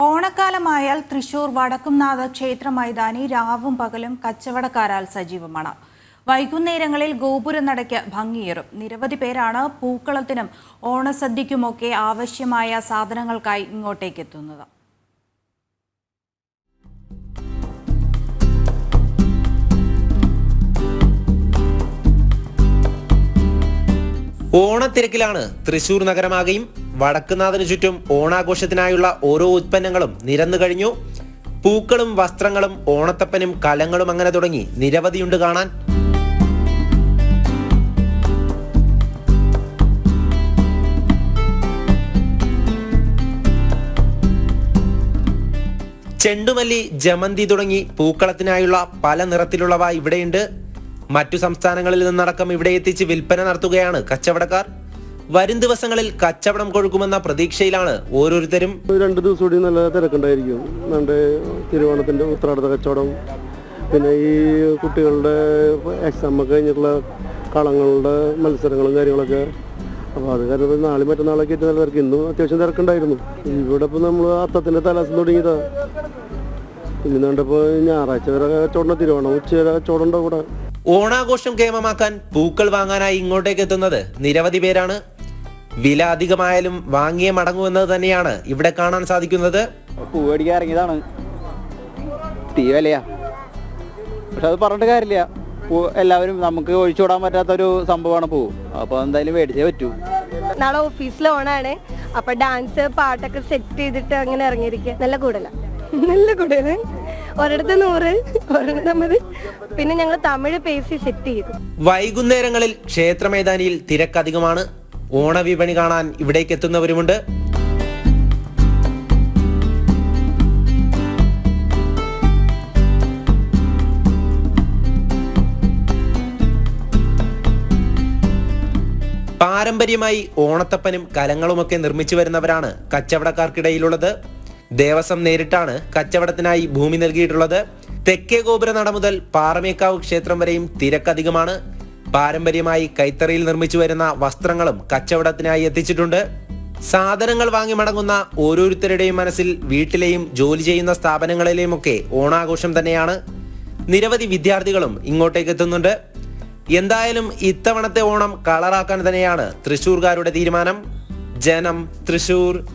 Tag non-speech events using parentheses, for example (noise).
ഓണക്കാലമായാൽ തൃശൂർ വടക്കുംനാഥ ക്ഷേത്ര മൈതാനി രാവും പകലും കച്ചവടക്കാരാൽ സജീവമാണ്. വൈകുന്നേരങ്ങളിൽ ഗോപുരനടയ്ക്ക് ഭംഗിയേറും. നിരവധി പേരാണ് പൂക്കളത്തിനും ഓണസദ്യക്കുമൊക്കെ ആവശ്യമായ സാധനങ്ങൾക്കായി ഇങ്ങോട്ടേക്ക് എത്തുന്നത് ഓണത്തിരക്കിലാണ് തൃശൂർ നഗരമാകെയും വടക്കുനാഥന് ചുറ്റും ഓണാഘോഷത്തിനായുള്ള ഓരോ ഉത്പന്നങ്ങളും നിരന്നു കഴിഞ്ഞു. പൂക്കളും വസ്ത്രങ്ങളും ഓണത്തപ്പനും കലങ്ങളും അങ്ങനെ തുടങ്ങി നിരവധിയുണ്ട് കാണാൻ. ചെണ്ടുമല്ലി ജമന്തി തുടങ്ങി പൂക്കളത്തിനായുള്ള പല നിറത്തിലുള്ളവ ഇവിടെയുണ്ട്. മറ്റു സംസ്ഥാനങ്ങളിൽ നിന്നടക്കം ഇവിടെ എത്തിച്ച് വിൽപ്പന നടത്തുകയാണ് കച്ചവടക്കാർ. വരും ദിവസങ്ങളിൽ കച്ചവടം കൊഴുക്കുമെന്ന പ്രതീക്ഷയിലാണ് ഓരോരുത്തരും. രണ്ട് ദിവസം കൂടി നല്ല തിരക്കുണ്ടായിരിക്കും. നമ്മുടെ തിരുവോണത്തിന്റെ കച്ചവടം പിന്നെ ഈ കുട്ടികളുടെ എക്സാം ഒക്കെ കഴിഞ്ഞിട്ടുള്ള കളങ്ങളുടെ മത്സരങ്ങളും കാര്യങ്ങളൊക്കെ. അപ്പോൾ അത് കാരണം നാളെ മറ്റന്നാളൊക്കെ ആയിട്ട് നല്ല തിരക്ക്. ഇന്നും അത്യാവശ്യം തിരക്കുണ്ടായിരുന്നു. ഇവിടെ ഇപ്പോൾ നമ്മൾ അത്തത്തിന്റെ തലാസം തുടങ്ങിയതാ. ഇനി കണ്ടപ്പോൾ ഞായറാഴ്ച വരെ കച്ചവടം തിരുവോണം ഉച്ച വരെ കച്ചവടം ഉണ്ടാവും ഓണാഘോഷം കേമമാക്കാൻ പൂക്കൾ വാങ്ങാനായി ഇങ്ങോട്ടേക്ക് എത്തുന്നത് നിരവധി പേരാണ്. വില അധികമായാലും വാങ്ങിയേ മടങ്ങുമെന്നത് തന്നെയാണ് ഇവിടെ കാണാൻ സാധിക്കുന്നത്. ഇറങ്ങിയതാണ്. തീ വിലയാ. പക്ഷെ അത് പറഞ്ഞിട്ട് കാര്യമില്ല. പൂ എല്ലാവരും നമുക്ക് ഒഴിച്ചുവിടാൻ പറ്റാത്തൊരു സംഭവമാണ് പൂ. അപ്പോൾ എന്തായാലും മേടിച്ചേ പറ്റൂ. നാളെ ഓഫീസിൽ ഓണാണ്. അപ്പൊ ഡാൻസ് പാട്ടൊക്കെ സെറ്റ് ചെയ്തിട്ട് അങ്ങനെ ഇറങ്ങിയിരിക്കുക. നല്ല കൂടല. (laughs) നല്ല കൂടൽ. ഒരിടത്ത് നൂറ് ഒരിടത്ത് പിന്നെ ഞങ്ങൾ തമിഴ് പേസി സെറ്റ് ചെയ്തു. വൈകുന്നേരങ്ങളിൽ ക്ഷേത്ര മൈതാനിയിൽ തിരക്കധികമാണ്. ഓണവിപണി കാണാൻ ഇവിടേക്ക് എത്തുന്നവരുമുണ്ട്. പാരമ്പര്യമായി ഓണത്തപ്പനും കലങ്ങളുമൊക്കെ നിർമ്മിച്ചു വരുന്നവരാണ് കച്ചവടക്കാർക്കിടയിലുള്ളത്. ദേവസ്വം നേരിട്ടാണ് കച്ചവടത്തിനായി ഭൂമി നൽകിയിട്ടുള്ളത്. തെക്കേ ഗോപുര നട മുതൽ പാറമേക്കാവ് ക്ഷേത്രം വരെയും തിരക്കധികമാണ്. പാരമ്പര്യമായി കൈത്തറിയിൽ നിർമ്മിച്ചു വരുന്ന വസ്ത്രങ്ങളും കച്ചവടത്തിനായി എത്തിച്ചിട്ടുണ്ട്. സാധനങ്ങൾ വാങ്ങി മടങ്ങുന്ന ഓരോരുത്തരുടെയും മനസ്സിൽ വീട്ടിലെയും ജോലി ചെയ്യുന്ന സ്ഥാപനങ്ങളിലെയും ഒക്കെ ഓണാഘോഷം തന്നെയാണ്. നിരവധി വിദ്യാർത്ഥികളും ഇങ്ങോട്ടേക്ക് എത്തുന്നുണ്ട്. എന്തായാലും ഇത്തവണത്തെ ഓണം കളറാക്കാൻ തന്നെയാണ് തൃശൂർകാരുടെ തീരുമാനം. ജനം തൃശൂർ